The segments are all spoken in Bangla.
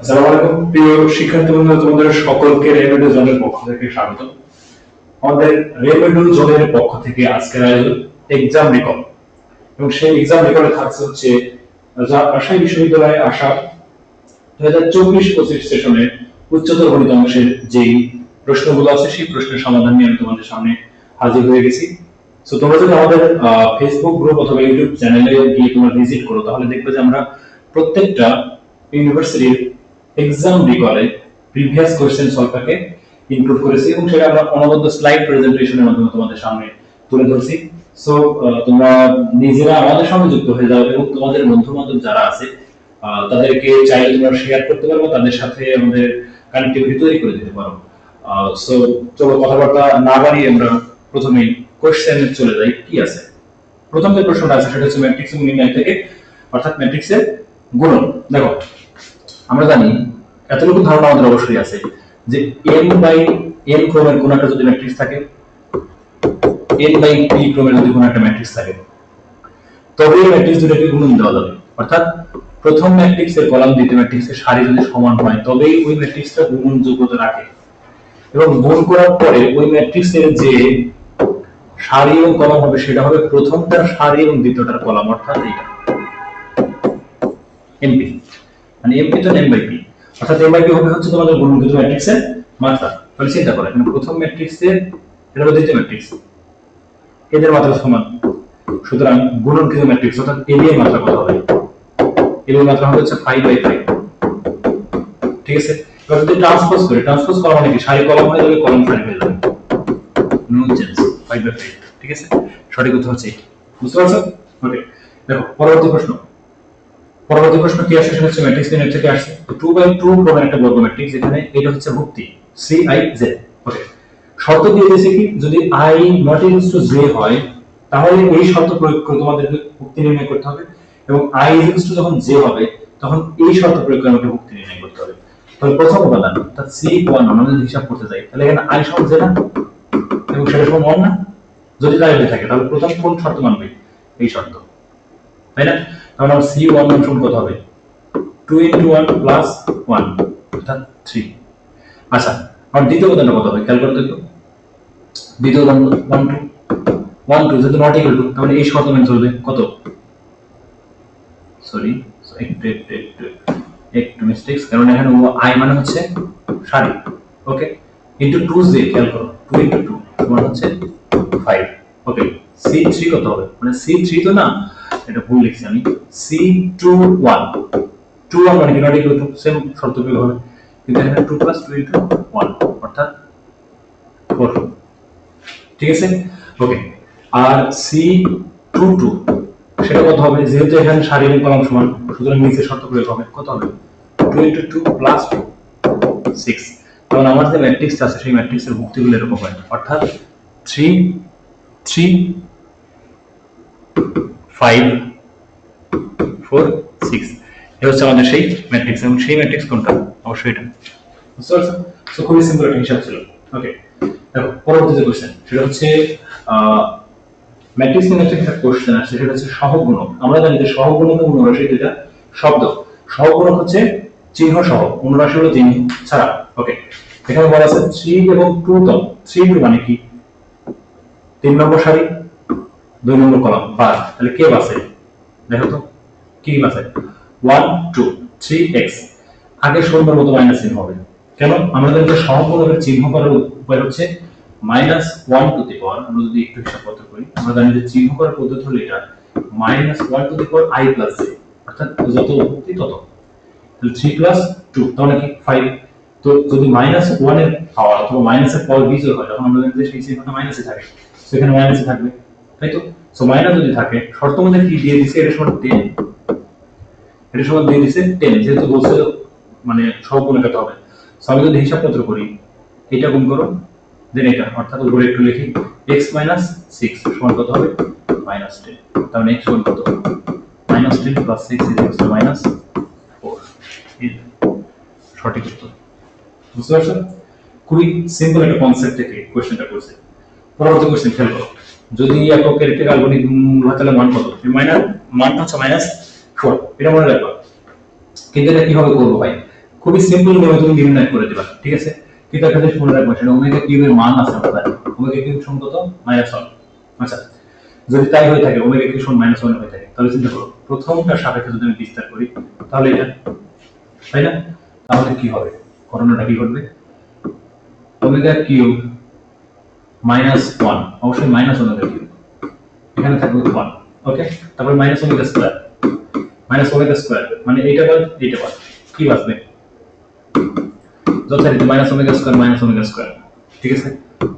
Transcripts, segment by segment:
আসসালামু প্রিয় শিক্ষার্থী বন্ধু তোমাদের সকলকে রেলওয়ে জোনের পক্ষ থেকে স্বাগত। আমাদের রেলওয়ে জোনের পক্ষ থেকে আজকের আয়োজন এক্সাম রিকল এবং সেই এক্সাম রিকলে থাকছে হচ্ছে রাজশাহী বিশ্ববিদ্যালয়ে আসা দু হাজার চব্বিশ পঁচিশ সেশনের উচ্চতর গণিত অংশের যেই প্রশ্নগুলো আছে, সেই প্রশ্নের সমাধান নিয়ে আমি তোমাদের সামনে হাজির হয়ে গেছি। তো তোমরা যদি আমাদের ফেসবুক গ্রুপ অথবা ইউটিউব চ্যানেলে গিয়ে তোমরা ভিজিট করো, তাহলে দেখবে যে আমরা প্রত্যেকটা ইউনিভার্সিটির এক্সাম রিকলে প্রিভিয়াস কোশ্চেন সলভটাকে ইনক্লুড করেছি এবং সেটা আমরা অনবদ্য স্লাইড প্রেজেন্টেশনের মাধ্যমে তোমাদের সামনে তুলে ধরছি। সো তোমরা নিজেরা আমাদের সঙ্গে যুক্ত হয়ে যাও এবং তোমাদের বন্ধু যারা আছে তাদেরকে চাইলে তোমরা শেয়ার করতে পারো, তাদের সাথে আমাদের কানেক্টিভিটি তৈরি করে দিতে পারো। সো চলো কথাবার্তা না বাড়িয়ে আমরা প্রথমেই কোশ্চেনে চলে যাই, কি আছে? প্রথম যে প্রশ্নটা আছে, সেটা হচ্ছে ম্যাট্রিক্স এবং নির্ণয় থেকে, অর্থাৎ ম্যাট্রিক্সের গুণন। দেখো আমরা জানি, এতটুকু ধারণা আমাদের অবশ্যই আছে যে n বাই n ক্রমের কোন একটা যদি ম্যাট্রিক্স থাকে, n বাই p ক্রমের যদি কোন একটা ম্যাট্রিক্স থাকে, তবে এই ম্যাট্রিক্স দুটোকে গুণন দেওয়া যাবে। অর্থাৎ প্রথম ম্যাট্রিক্সের কলাম, দ্বিতীয় ম্যাট্রিক্সের সারি যদি সমান হয়, তবেই ওই ম্যাট্রিক্সটা গুণন যোগ্যতা রাখে। এবং গুণ করার পরে ওই ম্যাট্রিক্সের যে সারি এবং কলাম হবে, সেটা হবে প্রথমটার সারি এবং দ্বিতীয়টার কলাম, অর্থাৎ এইটা। এমপি মানে এমপি তো এম বাই পি অর্থাৎ এম বাই পি হবে হচ্ছে তোমাদের গুণনকৃত ম্যাট্রিক্সের মাত্রা। তাহলে চিন্তা করো, এখানে প্রথম ম্যাট্রিক্সের এটা হলো দ্বিতীয় ম্যাট্রিক্স এদের মাত্রা সমান। সুতরাং গুণনকৃত ম্যাট্রিক্স অর্থাৎ এ এর মাত্রা কত হবে? এর মাত্রা হবে হচ্ছে ফাইভ বাই ফাইভ ঠিক আছে? এবার যদি ট্রান্সপোজ করি ট্রান্সপোজ করা মানে কি? সারি কলম হয়ে যাবে, কলম সারি হয়ে যাবে। No change five by five ঠিক আছে? সঠিক উত্তর হচ্ছে বুঝতে পারছ? ওকে দেখো, পরবর্তী প্রশ্ন। পরবর্তী প্রশ্ন কি আসে সেটা হচ্ছে ম্যাট্রিক্স নিয়ে থেকে আসছে। তো 2 বাই 2 ক্রমের একটা বর্গ ম্যাট্রিক্স এখানে এটা হচ্ছে ভুক্তি সি আই জে ওকে শর্ত দিয়ে দিয়েছে কি? যদি I not equals to J হয়, তাহলে এই শর্ত প্রয়োগ করে তোমাদেরকে ভুক্তি নির্ণয় করতে হবে এবং আই ইকুয়ালস টু যখন জে হবে, তখন এই শর্ত প্রয়োগ করে আমাকে ভুক্তি নির্ণয় করতে হবে। তাহলে প্রথম উপাদান অর্থাৎ সি ওয়ান আমরা হিসাব করতে যাই, তাহলে এখানে আই সমান জে না? এবং সেটা সমান ওয়ান না? যদি তাই হয়ে থাকে, তাহলে প্রথম কোন শর্ত মানবে? এই শর্ত। তাই না? আমার সি ওয়ান সমান কত হবে। Two into one plus one অর্থাৎ থ্রি আচ্ছা আমার দ্বিতীয় উপাদানটা কত হবে? খেয়াল করতে একটু। দ্বিতীয় উপাদান ওয়ান টু ওয়ান টু যেহেতু নট ইকুয়াল টু তাহলে এই শর্ত মেনে চলবে? কত? সরি একটু একটু একটু একটু মিস্টেক্স কারণ এখানে আই মানে হচ্ছে সারি ওকে ইন্টু টু জে খেয়াল করো। টু ইন্টু টু হচ্ছে ফাইভ ওকে সি থ্রি কত হবে? মানে সি থ্রি তো না এটা ভুল লিখছি আমি। C two one two one মানে কি? নট ইকুয়াল টু সেম শর্ত প্রয়োগ হবে। কিন্তু এখানে two plus two into one অর্থাৎ ফোর ঠিক আছে? ওকে আর সি টু টু সেটা কত হবে? যেহেতু এখানে এবং কলম সমান, সুতরাং নিচে শর্ত প্রয়োগ হবে। কত হবে? Two into two plus two six তখন আমার যে ম্যাট্রিক্সটা আছে, সেই ম্যাট্রিক্সের মুক্তিগুলো এরকম হয়। অর্থাৎ three three five four six এ হচ্ছে আমাদের সেই ম্যাট্রিক্স এবং সেই ম্যাট্রিক্স কোনটা? অবশ্যই এটা। বুঝতে পারছ তো খুবই সিম্পল একটা হিসাব ছিল। ওকে দেখো পরবর্তী যে কোশ্চেন সেটা হচ্ছে ম্যাট্রিক্স নিয়ে একটা কোশ্চেন আসছে। সেটা হচ্ছে সহগুণক। আমরা জানি যে সহগুণক এবং অনুরাশি দুটা শব্দ। সহগুণক হচ্ছে চিহ্ন সহ। অনুরাশি হলো চিহ্ন ছাড়া। ওকে এখানে বলা আছে থ্রি এবং টু তম থ্রি টু মানে কি? তিন নম্বর সারি। দুই নম্বর কলাম তাহলে কে দেখো তো, কি ওয়ান টু থ্রি এক্স আগে সুন্দর মতো মাইনাস চিহ্ন হবে। কেন? চিহ্ন করার উপায় হচ্ছে minus one to the power আমরা যদি একটু হিসাব করতে করি আমরা জানি যে চিহ্ন করার পদ্ধতি হলো এটা minus one to the power I plus J অর্থাৎ যত তত। তাহলে থ্রি প্লাস টু তাহলে কি? ফাইভ তো যদি মাইনাস পাওয়ার অথবা পাওয়ার বিজয় হয়, তখন আমরা জানি যে সেই চিহ্নটা মাইনাসে থাকে। সেখানে মাইনাসে থাকবে। তাই তো? সো মাইনাস যদি থাকে, শর্ত মধ্যে কি? দিয়ে দিছে, এটা এটা দিয়ে দিছে যেহেতু বলছে মানে হবে। সো আমি যদি করি, এটা গুণ করো দেন এটা, অর্থাৎ উপরে একটু লিখি সমান কত হবে? মাইনাস টেন x সমান কত? সঠিক উত্তর। বুঝতে পারছ খুবই সিম্পল একটা কনসেপ্ট থেকে কোয়েশ্চেনটা করছে। পরবর্তী কোয়েশ্চেন খেয়াল করো। যদি এককের একটি কাল্পনিক হয় তাহলে মান কত? মাইনাস মানটা হচ্ছে মাইনাস ফোর এটা মনে রাখবা। কিন্তু এটা কীভাবে করব ভাই? খুবই সিম্পল নিয়মে তুমি নির্ণয় করে দিবা, ঠিক আছে? কিন্তু একটা জিনিস মনে রাখবে, সেটা ওমেগা কিউবের মান আছে জানি ওমেগা কিউব সমান মাইনাস ওয়ান আচ্ছা যদি তাই হয়ে থাকে ওমেগা কিউব সমান মাইনাস ওয়ান হয়ে থাকে, তাহলে চিন্তা করো প্রথমটার সাপেক্ষে যদি আমি বিস্তার করি, তাহলে এটা, তাই না? তাহলে কি হবে? ঘটনাটা কি ঘটবে? ওমেগা কিউব মাইনাস ওয়ান অবশ্যই মাইনাস ওমেগা এখানে থাকবে ওয়ান ওকে তারপর minus omega square minus omega square মানে এইটা বাদ এইটা বাদ। কি বাঁচবে? যথারীতি minus omega square minus omega square ঠিক আছে?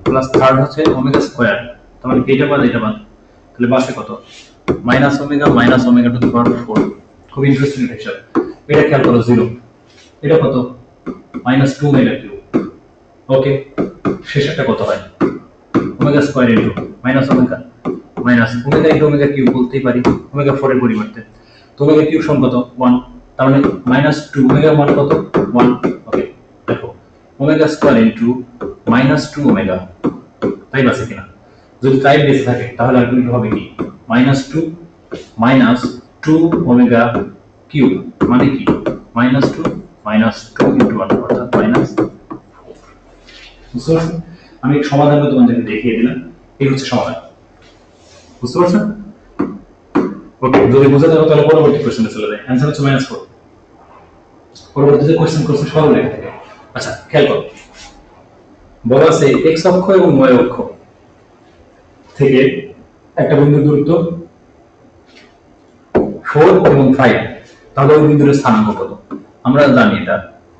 প্লাস থার্ড হচ্ছে ওমেগা স্কোয়ার তার মানে এইটা বাদ এটা বাদ। তাহলে বাসে কত? Minus omega minus omega to the power four খুব ইন্টারেস্টিং হিসাব। এটা খেয়াল করো জিরো এটা কত? Minus two omega cube okay কত হয়? Omega square into minus omega minus omega into omega cube বলতেই পারি ওমেগা ফোর এর পরিবর্তে। তো ওমেগা কিউব সমান কত? ওয়ান তার মানে মাইনাস টু ওমেগা মান কত? ওয়ান ওকে দেখো omega square into minus two omega তাই বাসে কিনা? যদি তাই বেঁচে থাকে, তাহলে আলটিমেট হবে কি? Minus two minus two omega cube মানে কি? Minus two minus two into one অর্থাৎ মাইনাস বুঝতে পারছেন? আমি সমাধানটা তোমাদেরকে দেখিয়ে দিলাম। এই হচ্ছে সমাধান। বুঝতে পারছেন? ওকে যদি বুঝতে পারো তাহলে পরবর্তী কোশ্চেনে চলে যায় অ্যান্সার হচ্ছে মাইনাস ফোর পরবর্তীতে কোশ্চেন করছে সরলরেখা থেকে। আচ্ছা খেয়াল করো। বলা আছে এক্স অক্ষ এবং ওয়াই অক্ষ থেকে একটা বিন্দুর দূরত্ব ফোর এবং ফাইভ তাহলে ওই বিন্দুর স্থানাঙ্ক কত? আমরা জানি এটা।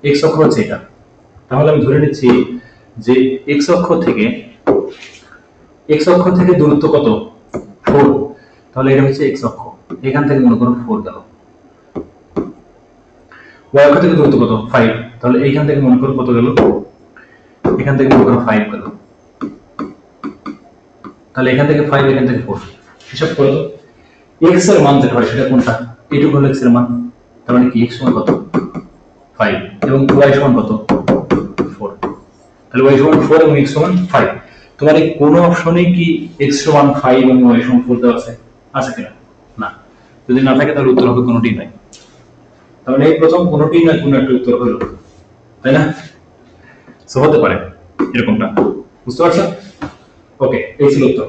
এক্স অক্ষ হচ্ছে এটা। তাহলে আমি ধরে নিচ্ছি যে এক্স অক্ষ থেকে এক্স অক্ষ থেকে দূরত্ব কত? ফোর তাহলে এটা হচ্ছে এক্স অক্ষ। এখান থেকে মনে করো ফোর গেল। ওয়াই অক্ষ থেকে দূরত্ব কত? ফাইভ তাহলে এইখান থেকে মনে করো কত গেল? এখান থেকে মনে করো ফাইভ গেল। তাহলে এখান থেকে ফাইভ এখান থেকে ফোর হিসাব করো এক্সের মান যেটা হয় সেটা কোনটা? এইটুকু হলো এক্সের মান। তার মানে কি? এক্স সমান কত? ফাইভ এবং ওয়াই সমান কত? তাহলে ওয়াই সমান ফোর এবং এক্স সমান ফাইভ তোমার এই কোনো অপশনে কি এক্স সমান ফাইভ এবং ওয়াই সমান ফোর দেওয়া আছে? আছে কিনা? না। যদি না থাকে, তাহলে উত্তর হবে কোনোটি নাই। তাহলে এই প্রথম কোনোটি না, কোনো একটা উত্তর হলো। তাই না? সো হতে পারে, এরকমটা। বুঝতে পারছ? ওকে এই ছিল উত্তর।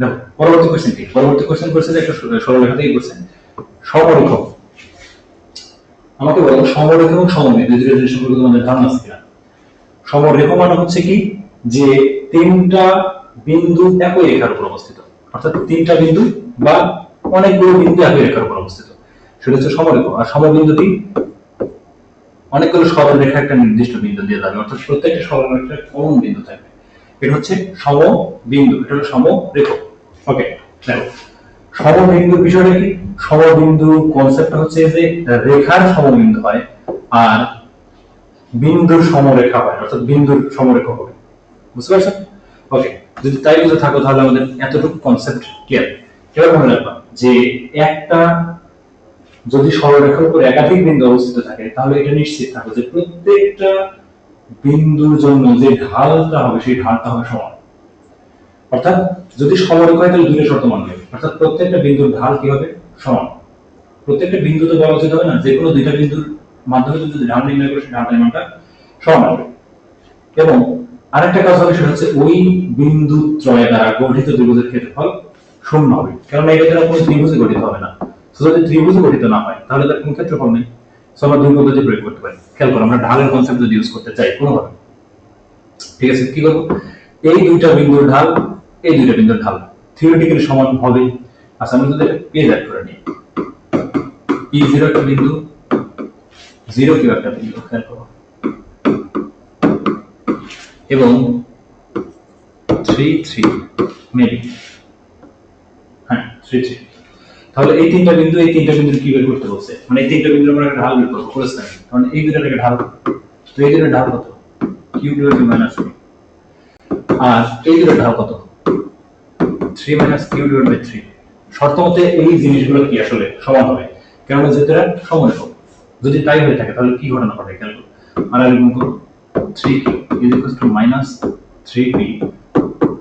দেখো পরবর্তী কোশ্চেন কি পরবর্তী কোশ্চেন করছে যে একটা সরলরেখা থেকে করছে। সমরেখ। আমাকে বলো, সমরেখ এবং সমমিতি দুই দুটো জিনিস সম্পর্কে তোমাদের ধারণা আছে কিনা? সমরেখ মানে হচ্ছে কি? যে তিনটা বিন্দু একই রেখার উপর অবস্থিত। অর্থাৎ তিনটা বিন্দু বা অনেকগুলো বিন্দু একই রেখার উপর অবস্থিত। সেটা হচ্ছে সমরেখ। আর সমবিন্দু কি অনেকগুলো সরল রেখা একটা নির্দিষ্ট বিন্দু দিয়ে অর্থাৎ প্রত্যেকটা বিন্দু থাকবে? এটা হচ্ছে সম বিন্দু এটা হলো সম রেখ ওকে দেখো। সমবিন্দু বিষয়টা কি? সমবিন্দু কনসেপ্টটা হচ্ছে যে রেখার সমবিন্দু হয় আর বিন্দুর সমরেখা হয়, অর্থাৎ বিন্দুর সমরেখা হবে। বুঝতে পারছেন? ওকে যদি তাই বুঝে থাকো, তাহলে আমাদের এতটুকু কনসেপ্ট ক্লিয়ার এবার মনে রাখবা যে একটা যদি সরলরেখার উপর একাধিক বিন্দু অবস্থিত থাকে, তাহলে এটা নিশ্চিত থাকো যে প্রত্যেকটা বিন্দুর জন্য যে ঢালটা হবে, সেই ঢালটা হবে সমান। অর্থাৎ যদি সমরেখা হয়, তাহলে দুইটা শর্ত মানবে অর্থাৎ প্রত্যেকটা বিন্দুর ঢাল কি হবে? সমান। প্রত্যেকটা বিন্দু তো বলা উচিত হবে না যে কোনো দুইটা বিন্দুর মাধ্যমে যদি ঢাল নির্ণয় করো সেই ঢালটার মানটা সমান হবে। এবং আরেকটা কাজ হবে সেটা হচ্ছে ওই বিন্দু ত্রয় দ্বারা গঠিত ত্রিভুজের ক্ষেত্রফল শূন্য হবে। কারণ এটা দ্বারা কোনো ত্রিভুজে গঠিত হবে না। যদি ত্রিভুজে গঠিত না হয়, তাহলে তার কোনো ক্ষেত্রফল নেই। আমরা দুই পদ্ধতি প্রয়োগ করতে পারি। খেয়াল করো, আমরা ঢালের কনসেপ্ট যদি ইউজ করতে চাই, কোনোভাবে। ঠিক আছে, কি করব? এই দুইটা বিন্দুর ঢাল, এই দুইটা বিন্দুর ঢাল থিওরিটিক্যালি সমান হবে। আচ্ছা আমরা যদি পেজ অ্যাড করে নিই। ই জিরো একটা বিন্দু জিরো কিউ একটা বিন্দু খেয়াল করো। এবং থ্রি থ্রি মেবি হ্যাঁ থ্রি থ্রি তাহলে এই তিনটা বিন্দু, এই তিনটা বিন্দু কি বের করতে বলছে? মানে এই তিনটা বিন্দু আমরা ঢাল বের করব করেছে কারণ এই দুটো একটা ঢাল। তো এই দুটো ঢাল কত? কিউ ডিভাইড বাই মাইনাস আর এই দুটো ঢাল কত? Three minus Q divide by three শর্ত মতে এই জিনিসগুলো কি আসলে সমান হবে? কেননা যেহেতু এরা সমরেখ যদি তাই হয়ে থাকে, তাহলে কি ঘটনা ঘটে? খেয়াল করো। আর আমি গুণ করো three Q is equal to minus three P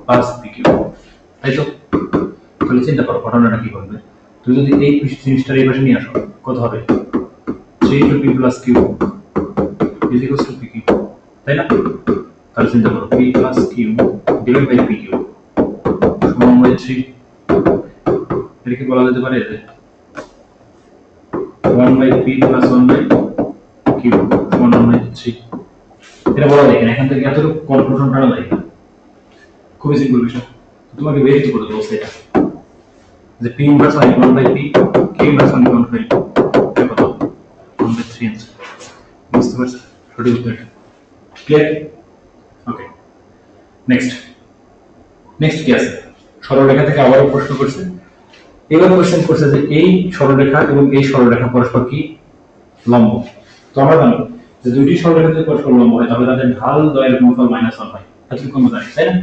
plus P Q তাই তো? তাহলে চিন্তা করো, ঘটনাটা কি ঘটবে? তুমি যদি এই জিনিসটার এই পাশে নিয়ে আসো, কত হবে? Three two P plus Q is two P Q তাই না? তাহলে চিন্তা করো P plus Q divide by P Q সমান বাই থ্রি এটা কি বলা যেতে পারে? By P plus one by Q সমান ওয়ান বাই এটা বলা যায় এখান থেকে এতটুকু কনক্লুশন টানা যায় খুবই সিম্পল বিষয়। তোমাকে ভেরিফাই করে দেবো সেটা। যে P inverse one one by P Q inverse one one by কত? ওয়ান বাই আনসার বুঝতে পারছ? সঠিক উত্তর ক্লিয়ার ওকে নেক্সট নেক্সট কি আছে? সরলরেখা থেকে আবারও প্রশ্ন করছে। এবার কোশ্চেন করছে যে এই সরলরেখা এবং এই সরলরেখা পরস্পর কি লম্ব? তো আমরা জানি যে দুইটি সরলরেখা যদি পরস্পর লম্ব হয়, তাহলে তাদের ঢাল দয়ের গুণফল মাইনাস ওয়ান হয়। এতটুকু আমরা জানি তাই না?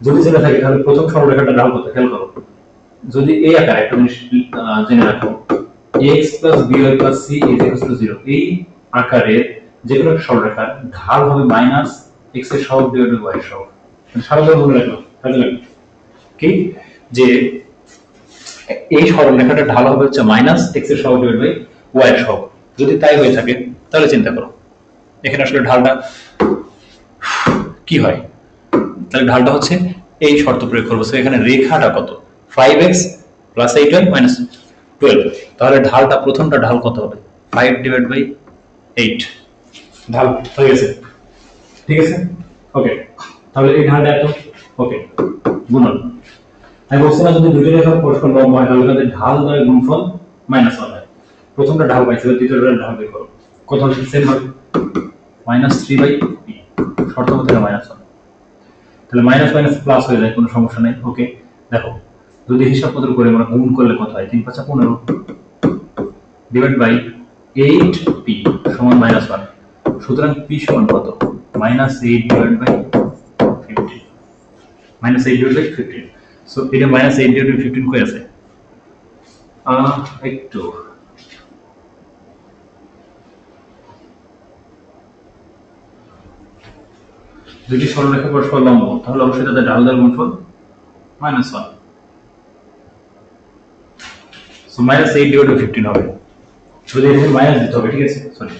যদি জেনে থাকি, তাহলে প্রথম সরলরেখাটা ঢাল কত খেয়াল করো। যদি এই আকারে একটা জিনিস জেনে রাখো x plus by plus c is equal to 0 এই আকারে যে কোনো একটা সরলরেখার ঢাল হবে মাইনাস x এর সহগ y এর সহগ। মানে সারাদিন মনে রাখল কাজে লাগবে কি? যে এই সরলরেখাটা ঢাল হবে হচ্ছে মাইনাস এক্সের সহগ ডিভাইড বাই ওয়াই এর সহগ। যদি তাই হয়ে থাকে, তাহলে চিন্তা করো। এখানে আসলে ঢালটা কি হয়? তাহলে ঢালটা হচ্ছে এই শর্ত প্রয়োগ করব। এখানে রেখাটা কত? Five X plus eight Y minus twelve তাহলে ঢালটা, প্রথমটা ঢাল কত হবে? ফাইভ ডিভাইড বাই এইট ঢাল হয়ে গেছে। ঠিক আছে? ওকে তাহলে এই ঢালটা এত? ওকে গুণন। আমি বলছি না যদি দুটো রেখা পরস্পর লম্ব হয়, তাহলে তাদের ঢাল দ্বয় গুণফল মাইনাস ওয়ান হয়। প্রথমটা ঢাল পাইছে দ্বিতীয়টা ঢাল বের করো। হচ্ছে সেম হবে মাইনাস থ্রি বাই পি শর্ত মধ্যে মাইনাস ওয়ান তাহলে মাইনাস মাইনাস প্লাস হয়ে যায়, কোনো সমস্যা নেই ওকে দেখো, যদি হিসাব পত্র করে আমরা গুণ করলে কত হয়? তিন পাঁচা পনেরো। ডিভাইড বাই এইট পি সমান মাইনাস ওয়ান সুতরাং পি সমান কত? Minus eight divide by fifteen minus eight divide by fifteen so এটা minus eight divide by fifteen কই আছে? একটু। দুটি সরলরেখা পরস্পর লম্ব, তাহলে অবশ্যই তাদের ঢাল দেওয়ার গুণফল minus one so minus eight divide by fifteen হবে। শুধু এখানে মাইনাস দিতে হবে, ঠিক আছে? সরি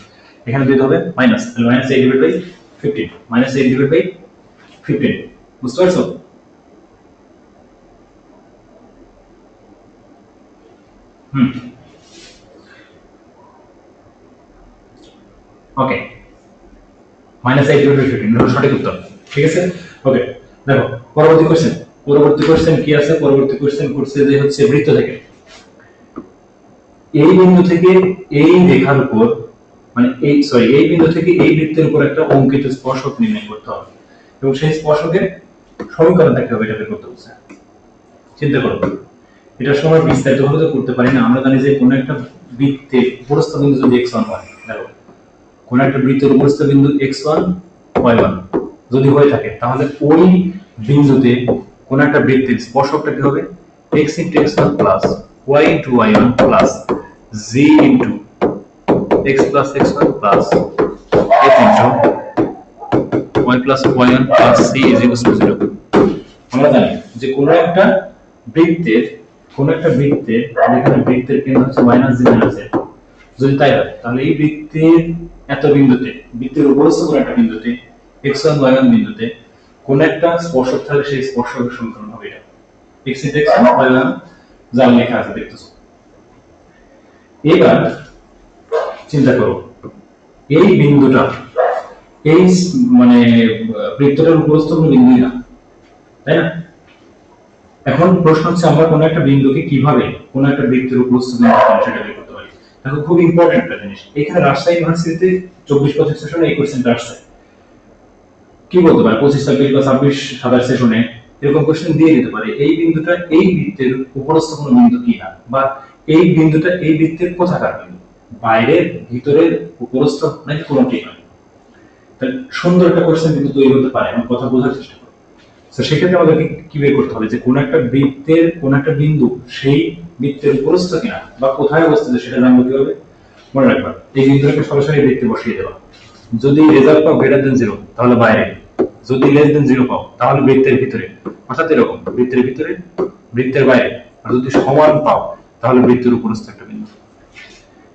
এখানে দিতে হবে minus minus eight divide by fifteen minus eight divide by fifteen বুঝতে পারছ? Okay minus eight divide fifteen সঠিক উত্তর। ঠিক আছে? ওকে দেখো, পরবর্তী পরবর্তী কি আছে? পরবর্তী করছে যে হচ্ছে বৃত্ত থেকে। এই বিন্দু থেকে এই রেখার উপর মানে এই সরি এই বিন্দু থেকে এই বৃত্তের উপর একটা অঙ্কিত স্পর্শক নির্ণয় করতে হবে। এবং সেই স্পর্শকের সমীকরণ হবে, এটা করতে বলছে। চিন্তা করো। এটার সময় বিস্তারিত ভাবে তো করতে পারি না। আমরা জানি যে কোনো একটা বৃত্তে উপরস্থ বিন্দু যদি x1 হয়, দেখো, কোন একটা বৃত্তের উপরস্থ বিন্দু x1 y1 যদি হয়ে থাকে, তাহলে ওই বিন্দুতে কোন একটা বৃত্তের স্পর্শকটা কি হবে? X into x1 plus y into y1 plus z into x plus x1 plus f into y plus y1 plus c is equals to 0 আমরা জানি যে কোন একটা বৃত্তের কোন একটা বৃত্তের যেখানে বৃত্তের কেন্দ্র হচ্ছে মাইনাস জি মাইনাস যদি তাই হয়, তাহলে এই বৃত্তের এত বিন্দুতে, বৃত্তের উপরস্থ কোন একটা বিন্দুতে x1 y1 বিন্দুতে, কোন একটা স্পর্শক থাকলে সেই স্পর্শকের সমীকরণ হবে এটা। x into x1 y1 যা লেখা আছে, দেখতেছো। এবার চিন্তা করো, এই বিন্দুটা, এই মানে বৃত্তটার উপরস্থ কোনো বিন্দুই না, তাই না? এখন প্রশ্ন হচ্ছে, আমরা কোন একটা বিন্দুকে কীভাবে কোন একটা বৃত্তের পাবো সেটা করতে পারি? দেখো, খুব ইম্পর্টেন্ট একটা জিনিস। এখানে রাজশাহী ইউনিভার্সিটিতে চব্বিশ পঁচিশ সেশনে এই কোয়েশ্চেনটা আসছে। কি বলতে পারে? পঁচিশ, ছাব্বিশ বা ছাব্বিশ, সাতাশ সেশনে এরকম কোশ্চেন দিয়ে দিতে পারে। এই বিন্দুটা এই বৃত্তের উপরস্থ কোনো বিন্দু কি না? বা এই বিন্দুটা এই বৃত্তের কোথাকার বিন্দু? বাইরের, ভিতরের উপরস্থ নাকি কোনোটি নয়? সুন্দর একটা কোশ্চেন কিন্তু তৈরি হতে পারে, এবং কথা বোঝার চেষ্টা তো সেক্ষেত্রে আমাদেরকে কি বের করতে হবে? যে কোন একটা বৃত্তের, কোন একটা বিন্দু সেই বৃত্তের উপরস্থ কিনা বা কোথায় অবস্থিত সেটা জানব কীভাবে মনে রাখবা, এই বিন্দুটাকে সরাসরি বৃত্তে বসিয়ে দেওয়া। যদি রেজাল্ট পাও গ্রেটার দেন জিরো তাহলে বাইরে। যদি লেস দেন জিরো পাও, তাহলে বৃত্তের ভিতরে। অর্থাৎ এরকম, বৃত্তের ভিতরে, বৃত্তের বাইরে। আর যদি সমান পাও, তাহলে বৃত্তের উপরস্থ একটা বিন্দু।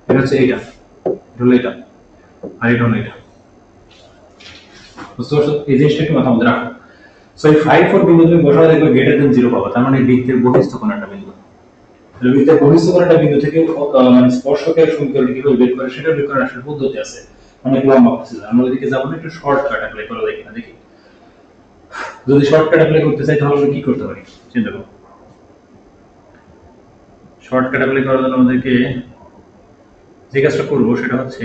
এটা হচ্ছে এইটা এটা হলো এটা। আর এটা হলো এটা। বুঝতে পারছ? এই জিনিসটা মাথার মধ্যে রাখো। সো এই ফাইভ ফোর বিন্দু তুমি বসালে দেখবে গ্রেটার দেন জিরো পাবা তার মানে বৃত্তের বহিস্থ কোন একটা বিন্দু বৃত্তের বহিস্থ কোন একটা বিন্দু থেকে মানে স্পর্শকের সমীকরণ কীভাবে বের করে সেটা বের করার আসলে পদ্ধতি আছে। অনেক লম্বা প্রসেস আমরা ওইদিকে যাব না, একটু শর্টকাট অ্যাপ্লাই করে দেখি না দেখি। যদি শর্টকাট অ্যাপ্লাই করতে চাই, তাহলে কি করতে পারি? চিন্তা করো। শর্টকাট অ্যাপ্লাই করার জন্য আমাদেরকে যে কাজটা করব, সেটা হচ্ছে,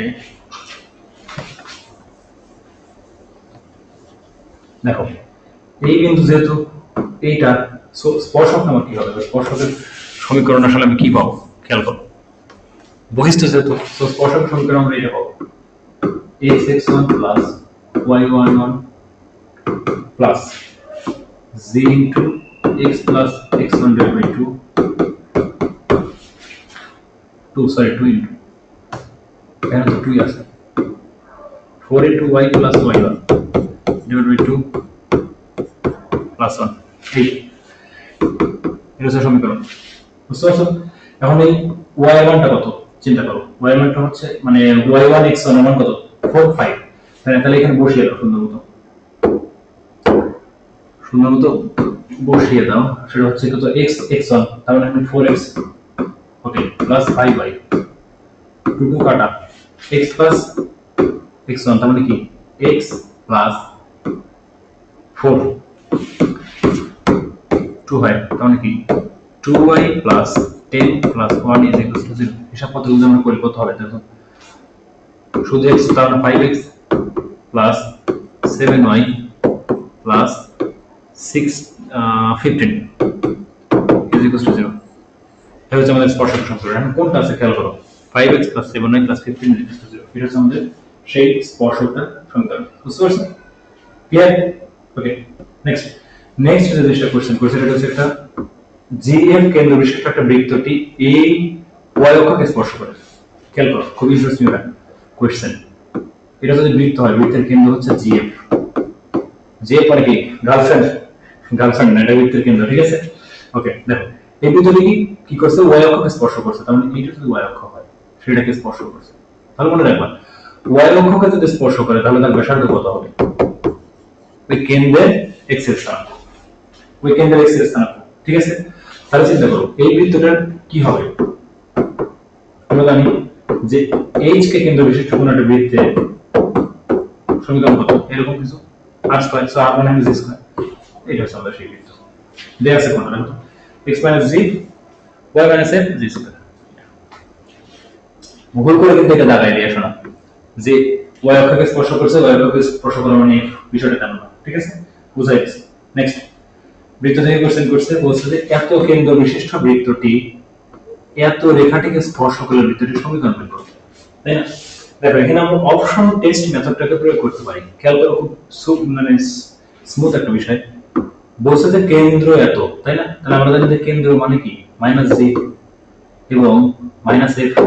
দেখো এই বিন্দু যেহেতু এইটা স্পর্শক নামক কি হবে? স্পর্শকের সমীকরণ আসলে আমি কি পাবো? খেয়াল করো। বহিষ্ঠ যেহেতু, so স্পর্শকের সমীকরণ আমরা এটা পাবো। X x1 plus y11 plus z into x plus x1 divided by 2 2 sorry 2 into এখানে তো 2 আছে। 4 into y plus y1 divided by 2 plus one এই এটা হচ্ছে সমীকরণ। বুঝতে পারছ? এখন এই ওয়াই ওয়ানটা কত? চিন্তা করো। ওয়াই ওয়ানটা হচ্ছে মানে ওয়াই ওয়ান এক্স ওয়ান কত? ফোর ফাইভ তাহলে এখানে বসিয়ে দাও সুন্দর মতো। সুন্দর মতো বসিয়ে দাও। সেটা হচ্ছে কত এক্স এক্স ওয়ান মানে এখানে four x okay plus five y two two কাটা। এক্স প্লাস এক্স ওয়ান তার মানে কি? এক্স প্লাস ফোর টু হয় তাহলে কি? Two y plus ten plus one is equal to zero হিসাব পদ্ধতি যদি আমরা করি কত হবে? দেখো শুধু এক্স মানে five x plus seven y plus six fifteen is equal to zero এটা হচ্ছে আমাদের স্পর্শক সমীকরণ এখন কোনটা আছে? খেয়াল করো। Five x plus seven y plus fifteen is equal to zero এটা হচ্ছে আমাদের সেই স্পর্শকটা সমীকরণ বুঝতে পারছেন? ক্লিয়ার ওকে নেক্সট নেক্সট যে জিনিসটা কোশ্চেন কোশ্চেন এটা হচ্ছে একটা জিএফ কেন্দ্র বিশিষ্ট একটা বৃত্তটি এই ওয়াই অক্ষকে স্পর্শ করে। খেয়াল করো, খুব ইন্টারেস্টিং একটা কোশ্চেন এটা যদি বৃত্ত হয়, বৃত্তের কেন্দ্র হচ্ছে জিএফ জিএফ মানে কি? গার্লফ্রেন্ড গার্লফ্রেন্ড না এটা বৃত্তের কেন্দ্র, ঠিক আছে? ওকে দেখো, এই বৃত্তটি কি? কি করছে? ওয়াই অক্ষকে স্পর্শ করছে, তার মানে এইটা যদি ওয়াই অক্ষ হয়, সেটাকে স্পর্শ করছে। তাহলে মনে রাখবা ওয়াই অক্ষকে যদি স্পর্শ করে, তাহলে তার ব্যাসার্ধ কত হবে? ওই কেন্দ্রের এক্সের স্থানাঙ্ক ওই কেন্দ্রের এক্সের ঠিক আছে? তাহলে চিন্তা করো, এই বৃত্তটার কি হবে? আমরা জানি যে এইচ কে কেন্দ্র বিশিষ্ট কোন একটা বৃত্তের সমীকরণ কত? এরকম কিছু। আর স্কয়ার সো আর মানে জি স্কয়ার এটা হচ্ছে আমাদের সেই বৃত্ত। দেয়া আছে কোনটা, দেখো x minus z, y minus f, z square ভুল করে কিন্তু এটা দাগাই দিয়ে শোনা। যে ওয়াই অক্ষকে স্পর্শ করছে, y অক্ষকে স্পর্শ করা মানে বিষয়টা তেমন ঠিক আছে? বুঝাই নেক্সট বৃত্ত থেকে কোশ্চেন করছে, বলছে যে এত কেন্দ্র বিশিষ্ট বৃত্তটি, এত রেখাটিকে স্পর্শ করলে বৃত্তটির সমীকরণ বের করবে। তাই না? দেখো, এখানে আমরা অপশন টেস্ট মেথডটাকে প্রয়োগ করতে পারি। খেয়াল করো, খুব সু- মানে স্মুথ একটা বিষয়। বলছে যে কেন্দ্র এত, তাই না? তাহলে আমরা জানি যে কেন্দ্র মানে কি? মাইনাস জি এবং মাইনাস এফ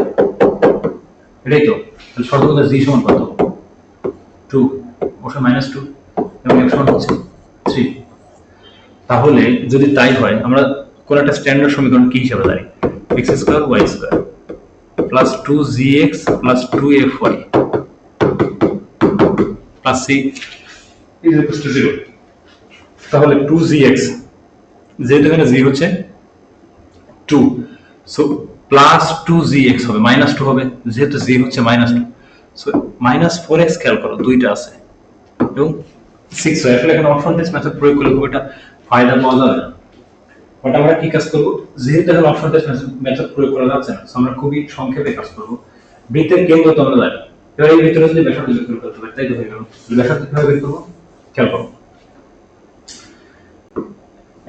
এটাই তো। তাহলে সর্বদা জি সমান কত? টু অবশ্যই মাইনাস টু এবং এফ সমান হচ্ছে থ্রি তাহলে যদি তাই হয়, আমরা কোন একটা স্ট্যান্ডার্ড সমীকরণ কি হিসাবে জানি x square y square plus two g x plus two f y plus c is to zero তাহলে টু জি এক্স যেহেতু এখানে জি হচ্ছে two so plus two g x হবে মাইনাস টু হবে যেহেতু জি হচ্ছে minus two so minus four x খেয়াল করো, দুইটা আছে। এবং সিক্স হয়। আসলে এখানে অপশন টেস্ট মেথড প্রয়োগ করলে খুব একটা ফায়দা পাওয়া যাবে না। বাট আমরা কি কাজ করব? যেহেতু এখন অপশন টেস্ট মেথড প্রয়োগ করা যাচ্ছে না আমরা খুবই সংক্ষেপে কাজ করব। বৃত্তের কেন্দ্র তো আমরা জানি। এবার এই বৃত্তটা যদি ব্যাসার্ধ বের করতে পারি, তাই তো হয়ে গেল। ব্যাসার্ধ কীভাবে বের করব? খেয়াল করো।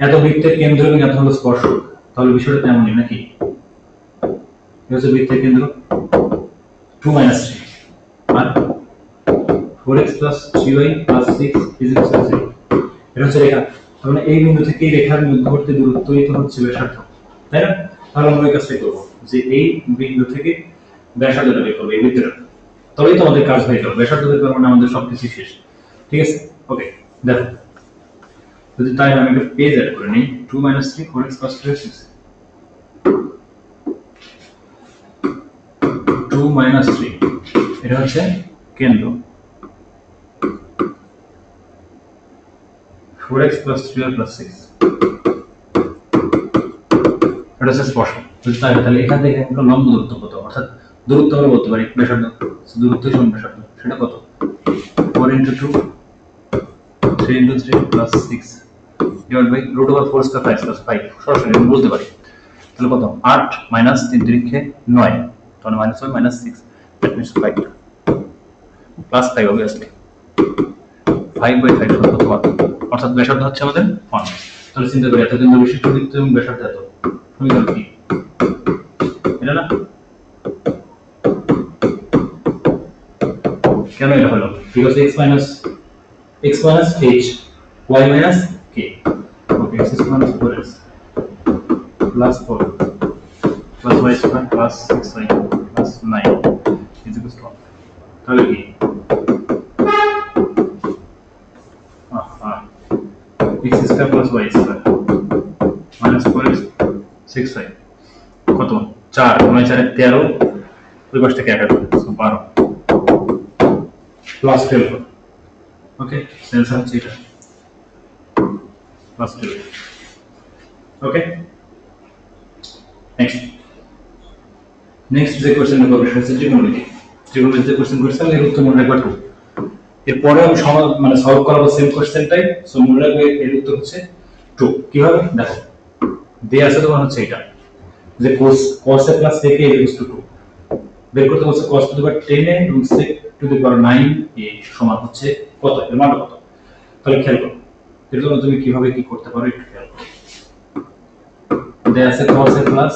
এত বৃত্তের কেন্দ্র এবং এত হলো স্পর্শক তাহলে বিষয়টা তেমনই, নাকি? হচ্ছে বৃত্তের কেন্দ্র। Two minus three R? Four x plus three y plus six is এটা হচ্ছে রেখা। তার মানে এই বিন্দু থেকে রেখার মধ্যবর্তী দূরত্বই তো হচ্ছে ব্যাসার্ধ। তাই না? তাহলে আমরা ওই কাজটাই করব, যে এই বিন্দু থেকে ব্যাসার্ধটা বের করব, এই বৃত্তটা। তবেই তো আমাদের কাজ হয়ে গেল ব্যাসার্ধ বের করার মানে আমাদের সবকিছু শেষ। ঠিক আছে? ওকে দেখো। যদি তাই আমি একটা পেজ অ্যাড করে নিই। Two minus three four x plus three six two minus three এটা হচ্ছে কেন্দ্র। Four x plus three y plus six এটা হচ্ছে হয়, তাহলে এখান থেকে একটা লম্ব দূরত্ব কত? অর্থাৎ দূরত্ব আমরা বলতে পারি ব্যাসার্ধ। দূরত্ব সমান ব্যাসার্ধ। সেটা কত? Four into two three into three plus six divide by root over four square five plus five সরাসরি আমি বলতে পারি। তাহলে কত? আট মাইনাস তিন তিরিখে নয়। তাহলে minus one minus six that means five plus five obviously five by five কত ওয়ান অর্থাৎ ব্যাসার্ধ হচ্ছে আমাদের ওয়ান তাহলে চিন্তা করি এত কিন্তু বিশিষ্ট বৃত্ত এবং ব্যাসার্ধ এত। সমীকরণ কি? এটা না? কেন এটা হলো? Because x minus x minus h y minus k okay x minus four x plus four plus y square plus six y plus nine is equal to তাহলে কি? Square plus y square minus four six কত? চার নয় চারে, তেরো, ওই পাশ থেকে এগারো বারো। প্লাস টুয়েলভ ওকে সেন্সার হচ্ছে এটা plus twelve okay next next যে কোশ্চেনটা করবে, সেটা হচ্ছে ত্রিকোণমিতি ত্রিকোণমিতি যে কোশ্চেন করছে এর উত্তর মনে রাখব টু এরপরে আমি সমাধান মানে সলভ করাবো সেম কোশ্চেনটাই সো মনে রাখবে এর উত্তর হচ্ছে টু কীভাবে? দেখো, দেয়া আছে তোমার হচ্ছে এটা, যে cos cos a plus sec a equals to 2 বের করতে বলছে cos to the power 10 a এবং sec to the power 9 a সমান হচ্ছে কত? এর মান কত? তাহলে খেয়াল করো, এর জন্য তুমি কীভাবে কি করতে পারো একটু খেয়াল করো। দেয়া আছে cos a plus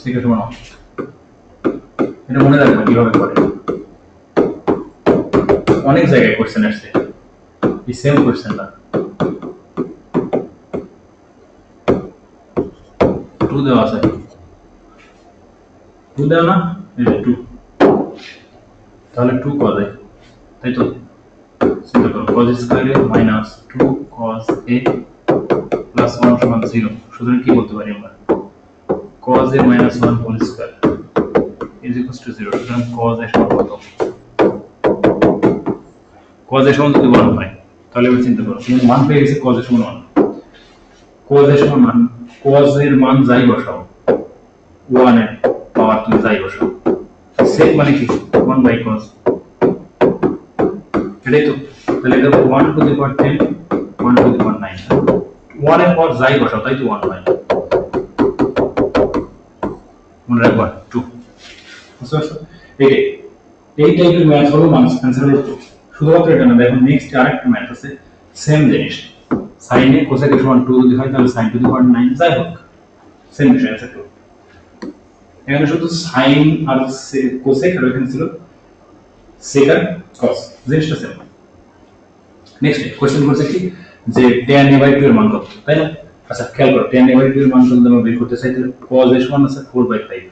sec a এটা মনে রাখবে কীভাবে করে। অনেক জায়গায় কোশ্চেন আসছে। এই সেম কোশ্চেনটা টু। দেওয়া আছে। টু দেওয়া না? এই টু তাহলে টু কজ এ তাই তো? চিন্তা করো। কজ স্কোয়ারে minus two cos A plus one সমান জিরো সুতরাং কি বলতে পারি আমরা? Cos A minus one whole square is equal to zero সুতরাং কজ এ সমান কত? কজ এ সমান যদি ওয়ান হয় তাহলে এবার চিন্তা করো। তুমি মান পেয়ে গেছে কজ এ সমান ওয়ান সমান মান কজ এর মান যাই বসাও ওয়ানের পাওয়ার তুমি যাই বসাও। সেক মানে কি? ওয়ান বাই কজ এটাই তো। তাহলে এটা one to the power ten one to the power nine ওয়ানের পর যাই বসাও, তাই তো ওয়ান হয় মনে রাখবা টু এই টাইপের ম্যাথ হলো মানুষ অ্যান্সার হলো শুধুমাত্র এটা না দেখো নেক্সট আরেকটা ম্যাথ সেম জিনিস। সাইন এ কোসেক সমান 2 যদি হয়, তাহলে sin টু দি পাওয়ার 9 যাই হোক সেম বিষয় আছে টু এখানে শুধু সাইন আর কোসেক আর এখানে ছিল আর cos, জিনিসটা সেম নেক্সট কোশ্চেন করছে কি? যে tan a বাই 2 এর মান কত, তাই না? আচ্ছা খেয়াল করো, tan a বাই 2 এর মান যদি আমরা বের করতে চাই, তাহলে cos এর সমান আছে 4 বাই 5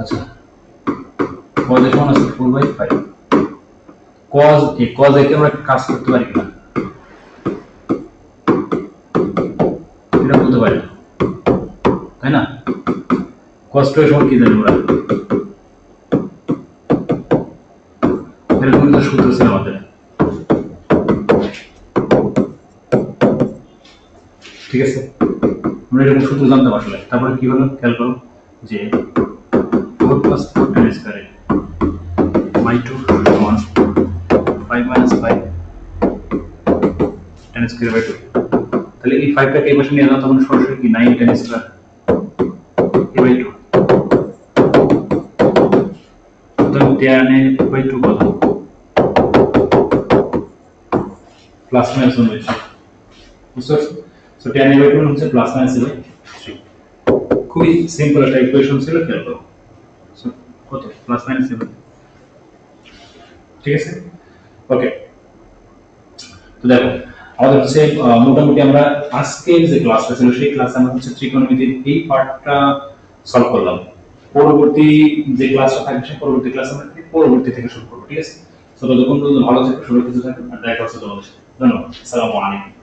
আচ্ছা cos এর সমান আছে 4 by 5 cos A cos A কে আমরা কাজ করতে পারি কিনা? এটা বলতে পারি না। তাই না? কষ্ট সমান কি জানি ওরা? এরকম তো সূত্র ছিল আমাদের। ঠিক আছে? আমরা এরকম সূত্র জানতাম আসলে। তারপরে কি হলো? খেয়াল করো যে টেন স্কোয়ার বাই টু তাহলে এই ফাইভটাকে এই পাশে নিয়ে যাও তখন সরাসরি কি nine ten square A by two সুতরাং টেন বাই টু কত plus minus one by so ten by two হচ্ছে? প্লাস মাইনাস এ বাই খুবই সিম্পল একটা ইকুয়েশন ছিল, খেয়াল করো। কত? প্লাস মাইনাস এ ঠিক আছে? ওকে তো দেখো আমাদের হচ্ছে মোটামুটি আমরা আজকের যে ক্লাসটা ছিল, সেই ক্লাসে আমরা হচ্ছে ত্রিকোণমিতির এই পার্টটা সলভ করলাম। পরবর্তী যে ক্লাসটা থাকবে, সেই পরবর্তী ক্লাস আমরা পরবর্তী থেকে শুরু করব, ঠিক আছে? তো পর্যন্ত ভালো সবাই সুরক্ষিত থাকবে দেখা হচ্ছে তোমাদের সাথে। ধন্যবাদ। আসসালামু আলাইকুম।